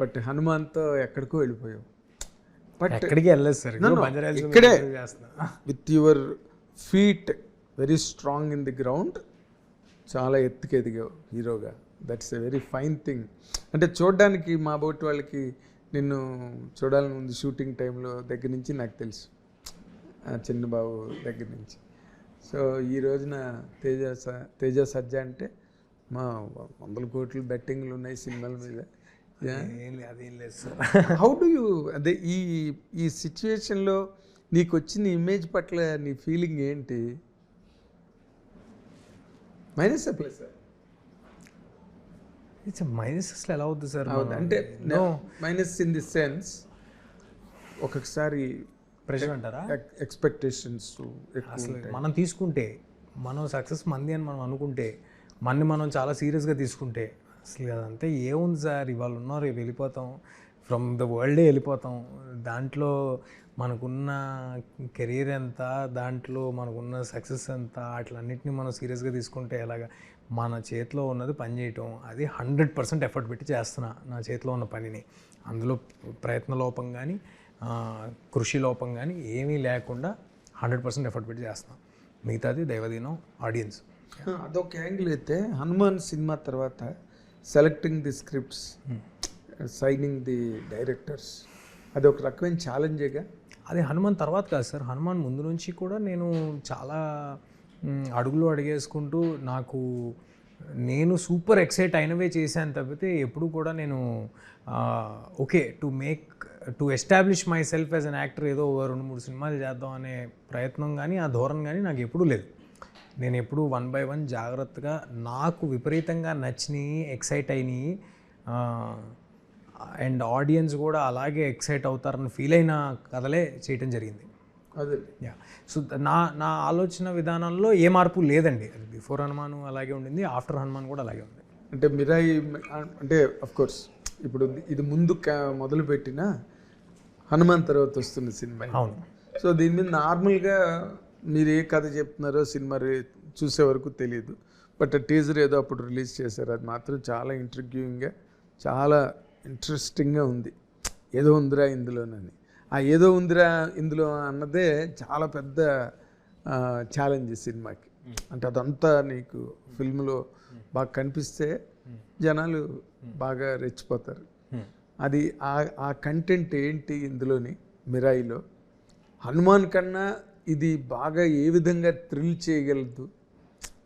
But హనుమాన్తో ఎక్కడికో వెళ్ళిపోయావు. But ఎక్కడికి వెళ్ళలేదు సార్. ఇక్కడే. With your feet very strong in the ground చాలా ఎత్తుకు ఎదిగావు హీరోగా. That's a very fine thing అంటే చూడడానికి మా బోటి వాళ్ళకి నిన్ను చూడాలని ఉంది షూటింగ్ టైంలో దగ్గర నుంచి నాకు తెలుసు. ఆ చిన్న బాబు దగ్గర నుంచి. సో ఈ రోజున తేజ తేజ సజ్జ అంటే మా వందల కోట్లు బెట్టింగ్లు ఉన్నాయి సినిమాల మీద. అదేం లేదు సార్. హౌ డు యూ అదే ఈ ఈ సిచ్యువేషన్లో నీకు వచ్చిన ఇమేజ్ పట్ల నీ ఫీలింగ్ ఏంటి? మైనస్ ప్లస్ ఇట్స్ మైనస్ అసలు ఎలా అవుతుంది సార్? అంటే no minus in the sense ఒక్కొక్కసారి ప్రెషర్ అంటారా? ఎక్స్పెక్టేషన్స్ అసలు. మనం తీసుకుంటే మనం సక్సెస్ మంది అని మనం అనుకుంటే మన్ని మనం చాలా సీరియస్గా తీసుకుంటే అసలు అదంతా ఏముంది సార్? ఇవాళ ఉన్నాం రేపు వెళ్ళిపోతాం. ఫ్రమ్ ద వరల్డే వెళ్ళిపోతాం. దాంట్లో మనకున్న కెరీర్ ఎంత దాంట్లో మనకున్న సక్సెస్ ఎంత అట్లన్నింటినీ మనం సీరియస్గా తీసుకుంటే ఎలాగా? మన చేతిలో ఉన్నది పని చేయటం. అది హండ్రెడ్ పర్సెంట్ ఎఫర్ట్ పెట్టి చేస్తున్నా నా చేతిలో ఉన్న పనిని. అందులో ప్రయత్న లోపం కానీ కృషి లోపం కానీ ఏమీ లేకుండా హండ్రెడ్ పర్సెంట్ ఎఫర్ట్ పెట్టి చేస్తున్నాం. మిగతాది దైవదీనం ఆడియన్స్. అదొక యాంగిల్ అయితే హనుమాన్ సినిమా తర్వాత selecting the scripts signing the directors అది ఒక రకమైన ఛాలెంజేగా అది హనుమాన్ తర్వాత కాదు సార్. హనుమాన్ ముందు నుంచి కూడా నేను చాలా అడుగులు అడిగేసుకుంటూ నాకు నేను సూపర్ ఎక్సైట్ అయినవే చేశాను తప్పితే ఎప్పుడు కూడా నేను okay to make to establish myself as an actor ఏదో రెండు మూడు సినిమాలు చేద్దాం అనే ప్రయత్నం కానీ ఆ ధోరణి కానీ నాకు ఎప్పుడూ లేదు. నేను ఎప్పుడు వన్ బై వన్ జాగ్రత్తగా నాకు విపరీతంగా నచ్చినాయి ఎక్సైట్ అయినాయి అండ్ ఆడియన్స్ కూడా అలాగే ఎక్సైట్ అవుతారని ఫీల్ అయిన కథలే చేయటం జరిగింది. అదే. యా. సో నా నా ఆలోచన విధానంలో ఏ మార్పు లేదండి. అది బిఫోర్ హనుమాన్ అలాగే ఉండింది ఆఫ్టర్ హనుమాన్ కూడా అలాగే ఉంది. అంటే మిరాయి అంటే కోర్స్ ఇప్పుడు ఇది ముందు మొదలుపెట్టిన హనుమాన్ తర్వాత వస్తున్న సినిమా. అవును. సో దీని మీద నార్మల్గా మీరు ఏ కథ చెప్తున్నారో సినిమా రే- చూసే వరకు తెలియదు బట్ టీజర్ ఏదో అప్పుడు రిలీజ్ చేశారు. అది మాత్రం చాలా ఇంటర్వ్యూయింగ్గా చాలా ఇంట్రెస్టింగ్గా ఉంది. ఏదో ఉందిరా ఇందులోనని. ఆ ఏదో ఉందిరా ఇందులో అన్నదే చాలా పెద్ద ఛాలెంజ్ సినిమాకి. అంటే అదంతా నీకు ఫిల్మ్లో బాగా కనిపిస్తే జనాలు బాగా రెచ్చిపోతారు. అది ఆ ఆ కంటెంట్ ఏంటి ఇందులోని మిరాయిలో? హనుమాన్ కన్నా ఇది బాగా ఏ విధంగా థ్రిల్ చేయగలదు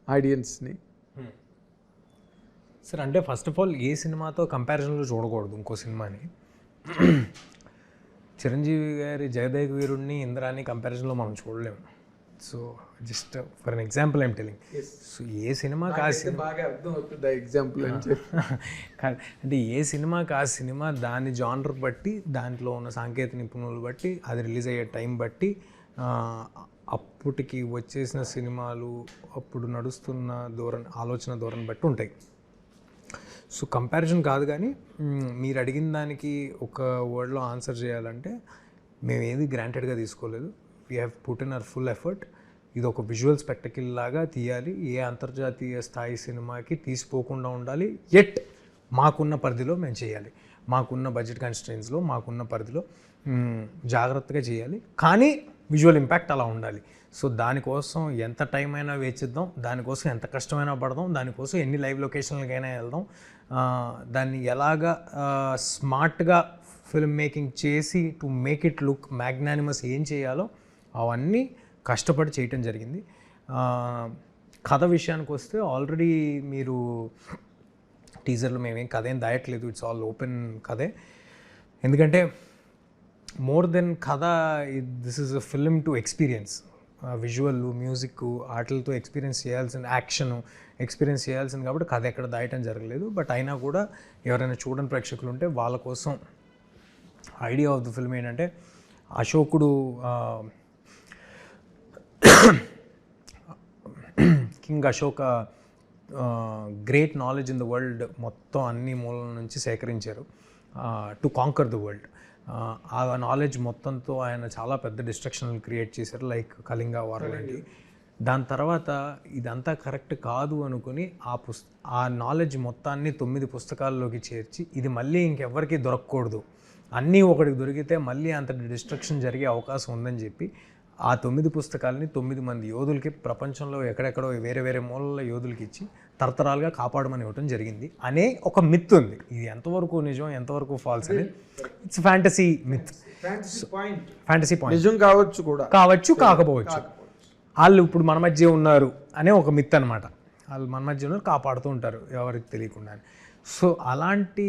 ఆడియన్స్ని సార్ అంటే ఫస్ట్ ఆఫ్ ఆల్ ఏ సినిమాతో కంపారిజన్లో చూడకూడదు ఇంకో సినిమాని? చిరంజీవి గారి జగదేక వీరుడిని ఇంద్రాని కంపారిజన్లో మనం చూడలేము. So just for an example I'm telling so ఏ సినిమాకి ఆ సినిమా ఎగ్జాంపుల్ అంటే ఏ సినిమాకి ఆ సినిమా దాని జానర్ బట్టి దాంట్లో ఉన్న సాంకేతిక నిపుణులు బట్టి అది రిలీజ్ అయ్యే టైం బట్టి అప్పటికి వచ్చేసిన సినిమాలు అప్పుడు నడుస్తున్న ధోరణి ఆలోచన ధోరణి బట్టి ఉంటాయి. సో కంపారిజన్ కాదు కానీ మీరు అడిగిన దానికి ఒక వర్డ్లో ఆన్సర్ చేయాలంటే మేము ఏది గ్రాంటెడ్గా తీసుకోలేదు. We have put in our full effort ఇది ఒక విజువల్ స్పెక్టకిల్ లాగా తీయాలి. ఏ అంతర్జాతీయ స్థాయి సినిమాకి తీసిపోకుండా ఉండాలి. ఎట్ మాకున్న పరిధిలో మేము చేయాలి. మాకున్న బడ్జెట్ కన్స్ట్రెయిన్స్లో మాకున్న పరిధిలో జాగ్రత్తగా చేయాలి. కానీ విజువల్ ఇంపాక్ట్ అలా ఉండాలి. సో దానికోసం ఎంత టైం అయినా వేచిద్దాం దానికోసం ఎంత కష్టమైనా పడదాం దానికోసం ఎన్ని లైవ్ లొకేషన్లకైనా వెళ్దాం. దాన్ని ఎలాగా స్మార్ట్గా ఫిల్మ్ మేకింగ్ చేసి to make it look magnanimous ఏం చేయాలో అవన్నీ కష్టపడి చేయటం జరిగింది. కథ విషయానికి వస్తే ఆల్రెడీ మీరు టీజర్లో మేమేం కథ ఏం దాయట్లేదు ఇట్స్ ఆల్ ఓపెన్ కథే. ఎందుకంటే మోర్ దెన్ కథ this is a film to experience visual music ఆటలతో ఎక్స్పీరియన్స్ చేయాల్సిన యాక్షన్ ఎక్స్పీరియన్స్ చేయాల్సింది కాబట్టి కథ ఎక్కడ దాయటం జరగలేదు. బట్ అయినా కూడా ఎవరైనా చూడని ప్రేక్షకులు ఉంటే వాళ్ళ కోసం ఐడియా ఆఫ్ ద ఫిల్మ్ ఏంటంటే అశోకుడు king Ashoka great knowledge in the world మొత్తం అన్ని మూలల నుంచి సేకరించారు. టు కాంకర్ ద వరల్డ్ ఆ నాలెడ్జ్ మొత్తంతో ఆయన చాలా పెద్ద డిస్ట్రక్షన్ క్రియేట్ చేశారు లైక్ కళింగ వార్ లాంటి దాని తర్వాత ఇదంతా కరెక్ట్ కాదు అనుకుని ఆ పుస్ ఆ నాలెడ్జ్ మొత్తాన్ని తొమ్మిది పుస్తకాల్లోకి చేర్చి ఇది మళ్ళీ ఇంకెవ్వరికీ దొరకకూడదు. అన్నీ ఒకటికి దొరికితే మళ్ళీ అంత డిస్ట్రక్షన్ జరిగే అవకాశం ఉందని చెప్పి ఆ తొమ్మిది పుస్తకాలని తొమ్మిది మంది యోధులకి ప్రపంచంలో ఎక్కడెక్కడో వేరే వేరే మూలల యోధులకి ఇచ్చి తరతరాలుగా కాపాడమని ఇవ్వటం జరిగింది. అనే ఒక మిత్ ఉంది. ఇది ఎంతవరకు నిజం ఎంతవరకు ఫాల్స్ అనేది it's fantasy myth point fantasy point నిజం కావచ్చు కూడా. కావచ్చు కాకపోవచ్చు. వాళ్ళు ఇప్పుడు మన మధ్య ఉన్నారు అనే ఒక మిత్ అనమాట వాళ్ళు మన మధ్య ఉన్నారు కాపాడుతూ ఉంటారు ఎవరికి తెలియకుండా సో అలాంటి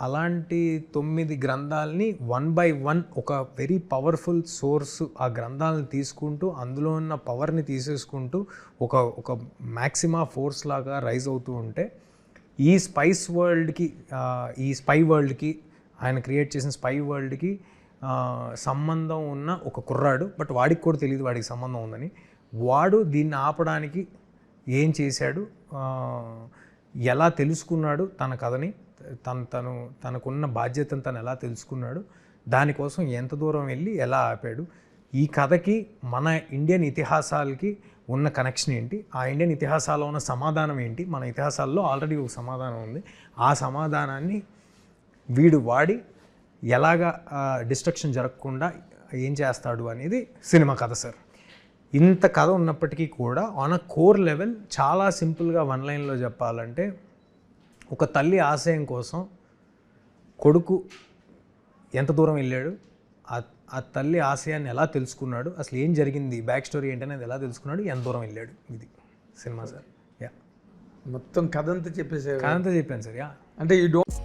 అలాంటి తొమ్మిది గ్రంథాలని వన్ బై వన్ ఒక వెరీ పవర్ఫుల్ సోర్స్ ఆ గ్రంథాలను తీసుకుంటూ అందులో ఉన్న పవర్ని తీసేసుకుంటూ ఒక ఒక మ్యాక్సిమా ఫోర్స్ లాగా రైజ్ అవుతూ ఉంటే ఈ స్పైస్ వరల్డ్కి ఈ స్పై వరల్డ్కి ఆయన క్రియేట్ చేసిన స్పై వరల్డ్కి సంబంధం ఉన్న ఒక కుర్రాడు బట్ వాడికి కూడా తెలియదు వాడికి సంబంధం ఉందని వాడు దీన్ని ఆపడానికి ఏం చేశాడు? ఎలా తెలుసుకున్నాడు తన కథని? తను తను తనకున్న బాధ్యతను తను ఎలా తెలుసుకున్నాడు దానికోసం ఎంత దూరం వెళ్ళి ఎలా ఆపాడు ఈ కథకి మన ఇండియన్ ఇతిహాసాలకి ఉన్న కనెక్షన్ ఏంటి ఆ ఇండియన్ ఇతిహాసాల్లో ఉన్న సమాధానం ఏంటి మన ఇతిహాసాల్లో ఆల్రెడీ ఒక సమాధానం ఉంది. ఆ సమాధానాన్ని వీడు వాడి ఎలాగా డిస్ట్రక్షన్ జరగకుండా ఏం చేస్తాడు అనేది సినిమా కథ సార్ ఇంత కథ ఉన్నప్పటికీ కూడా ఆన్ అ కోర్ లెవెల్ చాలా సింపుల్గా వన్ లైన్లో చెప్పాలంటే ఒక తల్లి ఆశయం కోసం కొడుకు ఎంత దూరం వెళ్ళాడు ఆ తల్లి ఆశయాన్ని ఎలా తెలుసుకున్నాడు అసలు ఏం జరిగింది బ్యాక్ స్టోరీ ఏంటనేది ఎలా తెలుసుకున్నాడు ఎంత దూరం వెళ్ళాడు ఇది సినిమా సార్. యా. మొత్తం కథ అంతా చెప్పేసే కాదంతా చెప్పాను సార్ యా. అంటే ఈ డోంట్